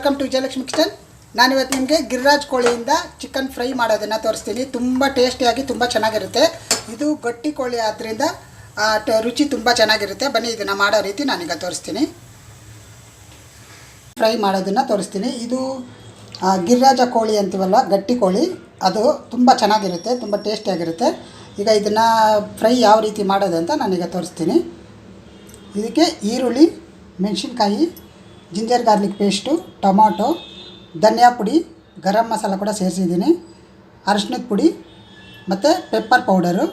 Welcome to Vijayalakshmi kitchen ನಾನಿವತ್ತು ನಿಮಗೆ ಗಿರಿರಾಜ್ ಕೋಳಿಯಿಂದ ಚಿಕನ್ ಫ್ರೈ ಮಾಡೋದನ್ನು ತೋರಿಸ್ತೀನಿ. ತುಂಬ ಟೇಸ್ಟಿಯಾಗಿ ತುಂಬ ಚೆನ್ನಾಗಿರುತ್ತೆ. ಇದು ಗಟ್ಟಿ ಕೋಳಿ ಆದ್ದರಿಂದ ರುಚಿ ತುಂಬ ಚೆನ್ನಾಗಿರುತ್ತೆ. ಬನ್ನಿ, ಇದನ್ನು ಮಾಡೋ ರೀತಿ ನಾನೀಗ ತೋರಿಸ್ತೀನಿ. ಫ್ರೈ ಮಾಡೋದನ್ನು ತೋರಿಸ್ತೀನಿ. ಇದು ಗಿರಿರಾಜ ಕೋಳಿ ಅಂತೀವಲ್ಲ, ಗಟ್ಟಿ ಕೋಳಿ. ಅದು ತುಂಬ ಚೆನ್ನಾಗಿರುತ್ತೆ, ತುಂಬ ಟೇಸ್ಟಿಯಾಗಿರುತ್ತೆ ಈಗ ಇದನ್ನು ಫ್ರೈ ಯಾವ ರೀತಿ ಮಾಡೋದಂತ ನಾನೀಗ ತೋರಿಸ್ತೀನಿ. ಇದಕ್ಕೆ ಈರುಳ್ಳಿ, ಮೆಣಸಿನ್ಕಾಯಿ ಜಿಂಜರ್ ಗಾರ್ಲಿಕ್ ಪೇಸ್ಟು ಟೊಮಾಟೊ ಧನಿಯಾ ಪುಡಿ, ಗರಂ ಮಸಾಲ ಕೂಡ ಸೇರಿಸಿದ್ದೀನಿ. ಅರಿಶಿನದ ಪುಡಿ ಮತ್ತು ಪೆಪ್ಪರ್ ಪೌಡರು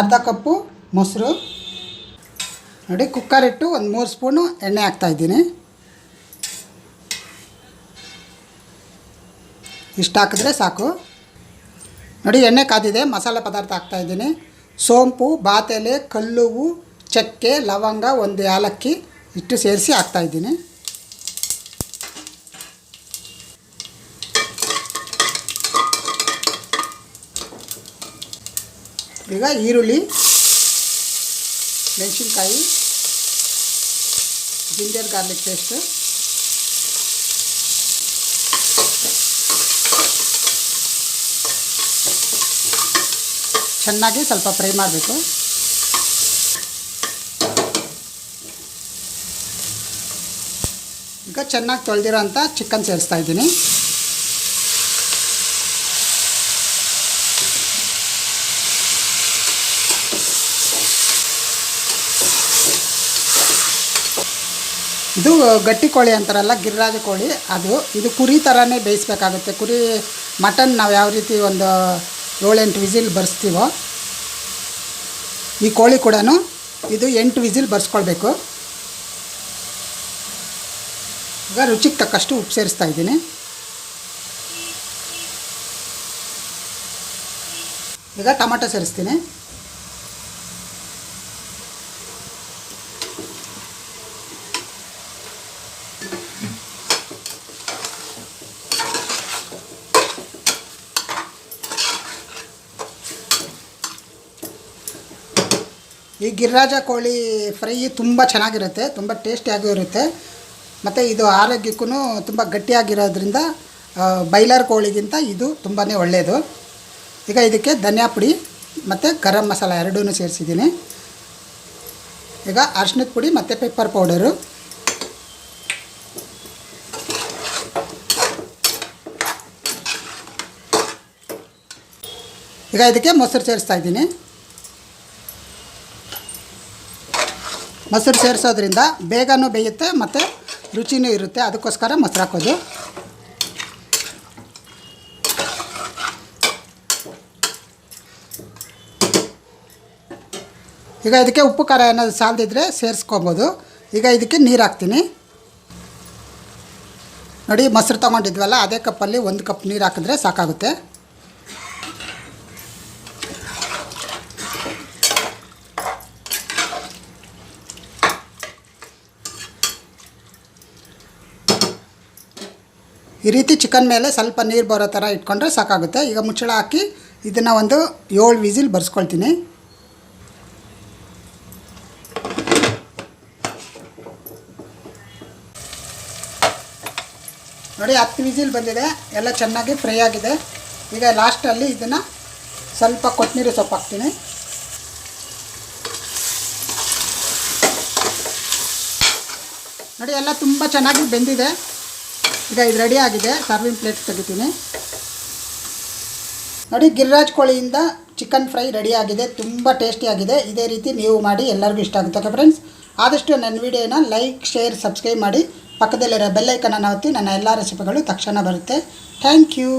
ಅರ್ಧ ಕಪ್ಪು ಮೊಸರು. ನೋಡಿ ಕುಕ್ಕರ್ ಇಟ್ಟು ಒಂದು ಮೂರು ಸ್ಪೂನು ಎಣ್ಣೆ ಹಾಕ್ತಾಯಿದ್ದೀನಿ ಇಷ್ಟು ಹಾಕಿದ್ರೆ ಸಾಕು. ನೋಡಿ, ಎಣ್ಣೆ ಕಾದಿದೆ, ಮಸಾಲೆ ಪದಾರ್ಥ ಹಾಕ್ತಾಯಿದ್ದೀನಿ ಸೋಂಪು, ಬಾತೆಲೆ, ಕಲ್ಲುವು, ಚಕ್ಕೆ, ಲವಂಗ, ಒಂದು ಏಲಕ್ಕಿ ಇಷ್ಟು ಸೇರಿಸಿ ಹಾಕ್ತಾಯಿದ್ದೀನಿ ಈಗ ಈರುಳ್ಳಿ ಮೆಣಸಿನ್ಕಾಯಿ ಜಿಂಜರ್ ಗಾರ್ಲಿಕ್ ಪೇಸ್ಟು ಚೆನ್ನಾಗಿ ಸ್ವಲ್ಪ ಫ್ರೈ ಮಾಡಬೇಕು. ಈಗ ಚೆನ್ನಾಗಿ ತೊಳೆದಿರೋ ಅಂಥ ಚಿಕನ್ ಸೇರಿಸ್ತಾ ಇದ್ದೀನಿ. ಇದು ಗಟ್ಟಿ ಕೋಳಿ ಅಂತಾರಲ್ಲ, ಗಿರಿರಾಜ ಕೋಳಿ ಅದು. ಇದು ಕುರಿ ಥರನೇ ಬೇಯಿಸ್ಬೇಕಾಗುತ್ತೆ. ಕುರಿ, ಮಟನ್ ನಾವು ಯಾವ ರೀತಿ ಒಂದು, ಏಳೆಂಟು ವಿಸಿಲ್ ಬರ್ಸ್ತೀವೋ, ಈ ಕೋಳಿ ಕೂಡ ಇದು ಎಂಟು ವಿಸಿಲ್ ಬರ್ಸ್ಕೊಳ್ಬೇಕು. ಈಗ ರುಚಿಗೆ ತಕ್ಕಷ್ಟು ಉಪ್ಪು ಸೇರಿಸ್ತಾ ಇದ್ದೀನಿ. ಈಗ ಟೊಮೆಟೊ ಸೇರಿಸ್ತೀನಿ. ಈ ಗಿರಿರಾಜ ಕೋಳಿ ಫ್ರೈ ತುಂಬ ಚೆನ್ನಾಗಿರುತ್ತೆ, ತುಂಬ ಟೇಸ್ಟಿಯಾಗೂ ಇರುತ್ತೆ. ಮತ್ತು ಇದು ಆರೋಗ್ಯಕ್ಕೂ ತುಂಬ ಗಟ್ಟಿಯಾಗಿರೋದ್ರಿಂದ ಬೈಲರ್ ಕೋಳಿಗಿಂತ ಇದು ತುಂಬಾ ಒಳ್ಳೆಯದು ಈಗ ಇದಕ್ಕೆ ಧನಿಯಾ ಪುಡಿ ಮತ್ತು ಗರಂ ಮಸಾಲ ಎರಡೂ ಸೇರಿಸಿದ್ದೀನಿ. ಈಗ ಅರ್ಶಿನದ ಪುಡಿ ಮತ್ತು ಪೆಪ್ಪರ್ ಪೌಡರು ಈಗ ಇದಕ್ಕೆ ಮೊಸರು ಸೇರಿಸ್ತಾ ಇದ್ದೀನಿ. ಮೊಸರು ಸೇರಿಸೋದ್ರಿಂದ ಬೇಗನೂ ಬೇಯುತ್ತೆ ಮತ್ತು ರುಚಿನೂ ಇರುತ್ತೆ. ಅದಕ್ಕೋಸ್ಕರ ಮೊಸರು ಹಾಕೋದು. ಈಗ ಇದಕ್ಕೆ ಉಪ್ಪು, ಖಾರ ಏನಾದರೂ ಸಾಲದಿದ್ರೆ ಸೇರಿಸ್ಕೊಬೋದು. ಈಗ ಇದಕ್ಕೆ ನೀರು ಹಾಕ್ತೀನಿ. ನೋಡಿ, ಮೊಸರು ತೊಗೊಂಡಿದ್ವಲ್ಲ, ಅದೇ ಕಪ್ಪಲ್ಲಿ ಒಂದು ಕಪ್ ನೀರು ಹಾಕಿದ್ರೆ ಸಾಕಾಗುತ್ತೆ. ಈ ರೀತಿ ಚಿಕನ್ ಮೇಲೆ ಸ್ವಲ್ಪ ನೀರು ಬರೋ ಥರ ಇಟ್ಕೊಂಡ್ರೆ ಸಾಕಾಗುತ್ತೆ. ಈಗ ಮುಚ್ಚಳ ಹಾಕಿ ಇದನ್ನು ಒಂದು ಏಳು ವಿಸಿಲ್ ಬರ್ಸ್ಕೊಳ್ತೀನಿ. ನೋಡಿ ಹತ್ತು ವಿಸಿಲ್ ಬಂದಿದೆ. ಎಲ್ಲ ಚೆನ್ನಾಗಿ ಫ್ರೈ ಆಗಿದೆ. ಈಗ ಲಾಸ್ಟಲ್ಲಿ ಇದನ್ನು ಸ್ವಲ್ಪ ಕೊತ್ತಂಬರಿ ಸೊಪ್ಪು ಹಾಕ್ತೀನಿ. ನೋಡಿ ಎಲ್ಲ ತುಂಬ ಚೆನ್ನಾಗಿ ಬೆಂದಿದೆ. ಈಗ ಇದು ರೆಡಿ ಆಗಿದೆ. ಸರ್ವಿಂಗ್ ಪ್ಲೇಟ್ ತೆಗಿತೀನಿ. ನೋಡಿ, ಗಿರಿರಾಜ್ ಕೋಳಿಯಿಂದ ಚಿಕನ್ ಫ್ರೈ ರೆಡಿ ಆಗಿದೆ. ತುಂಬ ಟೇಸ್ಟಿಯಾಗಿದೆ ಇದೇ ರೀತಿ ನೀವು ಮಾಡಿ ಎಲ್ಲರಿಗೂ ಇಷ್ಟ ಆಗುತ್ತೆ. ಓಕೆ ಫ್ರೆಂಡ್ಸ್ ಆದಷ್ಟು ನನ್ನ ವಿಡಿಯೋನ ಲೈಕ್ ಶೇರ್ ಸಬ್ಸ್ಕ್ರೈಬ್ ಮಾಡಿ. ಪಕ್ಕದಲ್ಲಿರೋ ಬೆಲ್ಲೈಕನ್ನ ಒತ್ತಿ. ನನ್ನ ಎಲ್ಲ ರೆಸಿಪಿಗಳು ತಕ್ಷಣ ಬರುತ್ತೆ. Thank you